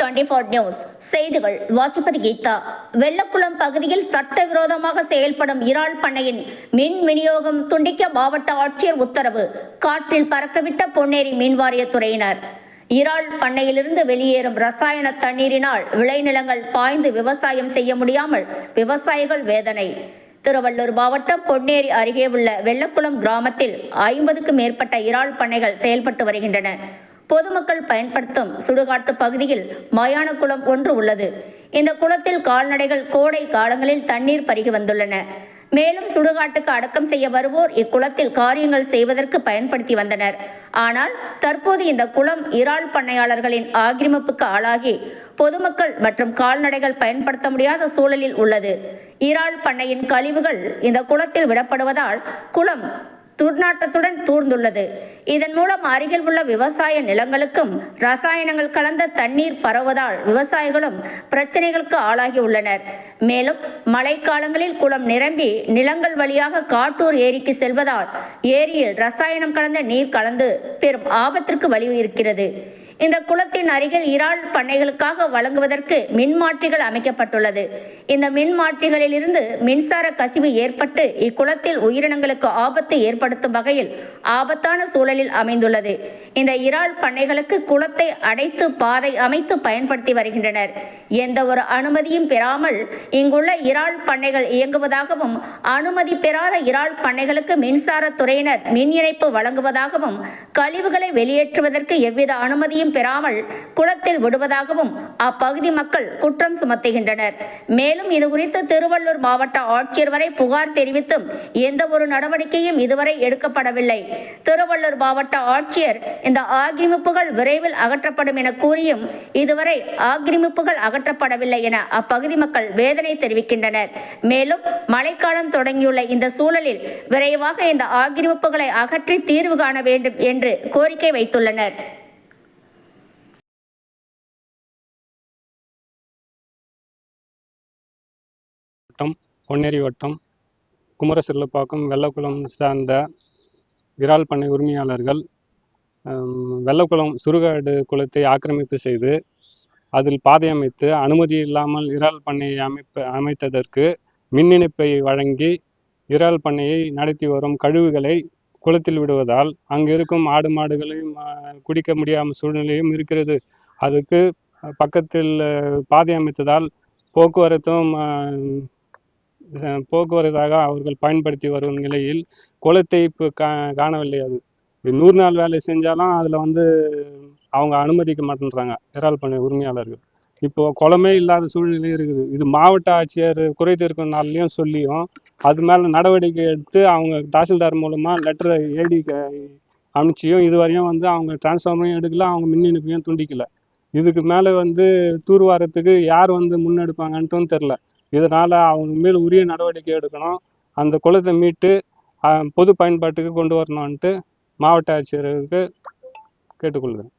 Twenty news செய்திகள். வாசிப்பது கீதா. வெள்ளக்குளம் பகுதியில் சட்டவிரோதமாக செயல்படும் இறால் பண்ணையின் மின் விநியோகம் துண்டிக்க மாவட்ட ஆட்சியர் உத்தரவு. காற்றில் பறக்கவிட்ட பொன்னேரி மின்வாரியத்துறையினர் இறால் பண்ணையிலிருந்து வெளியேறும் ரசாயன தண்ணீரினால் விளைநிலங்கள் பாய்ந்து விவசாயம் செய்ய முடியாமல் விவசாயிகள் வேதனை. திருவள்ளூர் மாவட்டம் பொன்னேரி அருகே உள்ள வெள்ளக்குளம் கிராமத்தில் ஐம்பதுக்கும் மேற்பட்ட இறால் பண்ணைகள் செயல்பட்டு வருகின்றன. பொதுமக்கள் பயன்படுத்தும் சுடுகாட்டு பகுதியில் மயான குளம் ஒன்று உள்ளது. இந்த குளத்தில் கால்நடைகள் கோடை காலங்களில் தண்ணீர் பருகி வந்துள்ளன. மேலும் சுடுகாட்டுக்கு அடக்கம் செய்ய வருவோர் இக்குளத்தில் காரியங்கள் செய்வதற்கு பயன்படுத்தி வந்தனர். ஆனால் தற்போது இந்த குளம் இறால் பண்ணையாளர்களின் ஆக்கிரமிப்புக்கு ஆளாகி பொதுமக்கள் மற்றும் கால்நடைகள் பயன்படுத்த முடியாத சூழலில் உள்ளது. இறால் பண்ணையின் கழிவுகள் இந்த குளத்தில் விடப்படுவதால் குளம் துர்நாற்றத்துடன் தூர்ந்துள்ளது. இதன் மூலம் அருகில் உள்ள விவசாய நிலங்களுக்கும் ரசாயனங்கள் கலந்த தண்ணீர் பரவுவதால் விவசாயிகளும் பிரச்சனைகளுக்கு ஆளாகி உள்ளனர். மேலும் மழைக்காலங்களில் குளம் நிரம்பி நிலங்கள் வழியாக காட்டூர் ஏரிக்கு செல்வதால் ஏரியில் ரசாயனம் கலந்த நீர் கலந்து பெரும் ஆபத்திற்கு வழியிருக்கிறது இந்த குளத்தின் அருகில் இறால் பண்ணைகளுக்காக வழங்குவதற்கு மின்மாற்றிகள் அமைக்கப்பட்டுள்ளது. இந்த மின்மாற்றிகளில் இருந்து மின்சார கசிவு ஏற்பட்டு இக்குளத்தில் உயிரினங்களுக்கு ஆபத்து ஏற்படுத்தும் வகையில் ஆபத்தான சூழலில் அமைந்துள்ளது. இந்த இறால் பண்ணைகளுக்கு குளத்தை அடைத்து பாதை அமைத்து பயன்படுத்தி வருகின்றனர். எந்த ஒரு அனுமதியும் பெறாமல் இங்குள்ள இறால் பண்ணைகள் இயங்குவதாகவும் அனுமதி பெறாத இறால் பண்ணைகளுக்கு மின்சார துறையினர் மின் இணைப்பு வழங்குவதாகவும் கழிவுகளை வெளியேற்றுவதற்கு எவ்வித அனுமதியும் பெறாமல் குளத்தில் விடுவதாகவும் அப்பகுதி மக்கள் குற்றம் சுமத்துகின்றனர். மேலும் இது குறித்து திருவள்ளூர் மாவட்ட ஆட்சியர் வரை புகார் தெரிவித்தும் எந்த ஒரு நடவடிக்கையும் இதுவரை எடுக்கப்படவில்லை. திருவள்ளூர் மாவட்ட ஆட்சியர் இந்த ஆக்கிரமிப்புகள் விரைவில் அகற்றப்படும் என கூறியும் இதுவரை ஆக்கிரமிப்புகள் அகற்றப்படவில்லை என அப்பகுதி மக்கள் வேதனை தெரிவிக்கின்றனர். மேலும் மழைக்காலம் தொடங்கியுள்ள இந்த சூழலில் விரைவாக இந்த ஆக்கிரமிப்புகளை அகற்றி தீர்வு காண வேண்டும் என்று கோரிக்கை வைத்துள்ளனர். வட்டம் பொன்னேரி வட்டம் குமரசிறுலப்பாக்கம் வெள்ளக்குளம் சார்ந்த விரால் பண்ணை உரிமையாளர்கள் வெள்ளக்குளம் சுருகாடு குளத்தை ஆக்கிரமிப்பு செய்து அதில் பாதை அமைத்து அனுமதி இல்லாமல் இறால் பண்ணையை அமைப்பு அமைத்ததற்கு மின் இணைப்பை வழங்கி இறால் பண்ணையை நடத்தி வரும் கழிவுகளை குளத்தில் விடுவதால் அங்கு இருக்கும் ஆடு மாடுகளையும் குடிக்க முடியாமல் சூழ்நிலையும் இருக்கிறது. அதுக்கு பக்கத்தில் பாதை அமைத்ததால் போக்குவரத்தும் போக்குவரத்தாக அவர்கள் பயன்படுத்தி வரும் நிலையில் குளத்தை இப்போ கா காணவில்லை அது. நூறு நாள் வேலை செஞ்சாலும் அதில் வந்து அவங்க அனுமதிக்க மாட்டேன்றாங்க இறால் பண்ணை உரிமையாளர்கள். இப்போ குளமே இல்லாத சூழ்நிலை இருக்குது. இது மாவட்ட ஆட்சியர் குறைதீர்க்கும் நாள்லையும் சொல்லியும் அது மேலே நடவடிக்கை எடுத்து அவங்க தாசில்தார் மூலமாக லெட்டரை ஏடி அனுப்பிச்சியும் இதுவரையும் வந்து அவங்க டிரான்ஸ்ஃபார்மரையும் எடுக்கல அவங்க மின் இணைப்பையும் துண்டிக்கல. இதுக்கு மேலே வந்து தூர்வாரத்துக்கு யார் வந்து முன்னெடுப்பாங்கன்ட்டும் தெரில இதனால் அவங்க மேல் உரிய நடவடிக்கை எடுக்கணும். அந்த குளத்தை மீட்டு பொது பயன்பாட்டுக்கு கொண்டு வரணும்ன்ட்டு மாவட்ட ஆட்சியருக்கு கேட்டுக்கொள்கிறேன்.